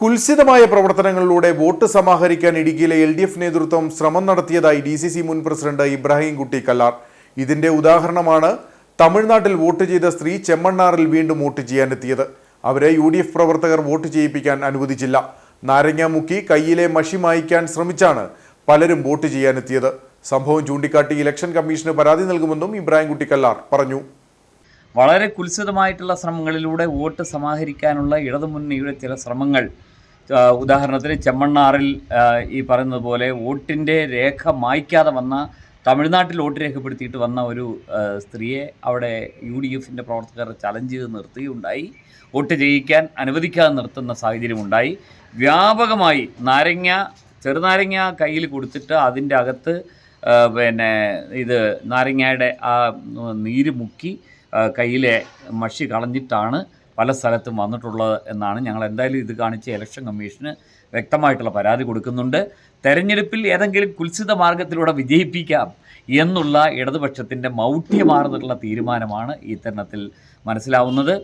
കുൽസിതമായ പ്രവർത്തനങ്ങളിലൂടെ വോട്ട് സമാഹരിക്കാൻ ഇടുക്കിയിലെ L D F നേതൃത്വം ശ്രമം നടത്തിയതായി ഡി സി സി മുൻ പ്രസിഡന്റ് ഇബ്രാഹിം കുട്ടി കല്ലാർ. ഇതിന്റെ ഉദാഹരണമാണ് തമിഴ്നാട്ടിൽ വോട്ട് ചെയ്ത സ്ത്രീ ചെമ്മണ്ണാറിൽ വീണ്ടും വോട്ട് ചെയ്യാനെത്തിയത്. അവരെ യു ഡി എഫ് പ്രവർത്തകർ വോട്ട് ചെയ്യിപ്പിക്കാൻ അനുവദിച്ചില്ല. നാരങ്ങ മുക്കി കയ്യിലെ മഷി മായ്ക്കാൻ ശ്രമിച്ചാണ് പലരും വോട്ട് ചെയ്യാനെത്തിയത്. സംഭവം ചൂണ്ടിക്കാട്ടി ഇലക്ഷൻ കമ്മീഷന് പരാതി നൽകുമെന്നും ഇബ്രാഹിം കുട്ടി കല്ലാർ പറഞ്ഞു. വളരെ കുൽസിതമായിട്ടുള്ള ശ്രമങ്ങളിലൂടെ വോട്ട് സമാഹരിക്കാനുള്ള ഇടതുമുന്നണിയുടെ ചില ശ്രമങ്ങൾ. ഉദാഹരണത്തിന് ചെമ്മണ്ണാറിൽ ഈ പറയുന്നത് പോലെ വോട്ടിന്റെ രേഖ മായ്ക്കാതെ വന്ന തമിഴ്നാട്ടിൽ വോട്ട് രേഖപ്പെടുത്തിയിട്ട് വന്ന ഒരു സ്ത്രീയെ അവിടെ യു ഡി എഫിന്റെ പ്രവർത്തകർ ചലഞ്ച് ചെയ്ത് നിർത്തുകയുണ്ടായി. വോട്ട് ചെയ്യിക്കാൻ അനുവദിക്കാതെ നിർത്തുന്ന സാഹചര്യമുണ്ടായി. വ്യാപകമായി നാരങ്ങ ചെറുനാരങ്ങ കയ്യിൽ കൊടുത്തിട്ട് അതിന്റെ അകത്ത് പിന്നെ ഇത് നാരങ്ങയുടെ ആ നീര് മുക്കി കയ്യിലെ മഷി കളഞ്ഞിട്ടാണ് പല സ്ഥലത്തും വന്നിട്ടുള്ളത് എന്നാണ് ഞങ്ങൾ എന്തായാലും ഇത് കാണിച്ച് ഇലക്ഷൻ കമ്മീഷന് വ്യക്തമായിട്ടുള്ള പരാതി കൊടുക്കുന്നുണ്ട്. തെരഞ്ഞെടുപ്പിൽ ഏതെങ്കിലും കുൽസിത മാർഗത്തിലൂടെ വിജയിപ്പിക്കാം എന്നുള്ള ഇടതുപക്ഷത്തിന്റെ മൗഢ്യമാർന്നിട്ടുള്ള തീരുമാനമാണ് ഈ മനസ്സിലാവുന്നത്.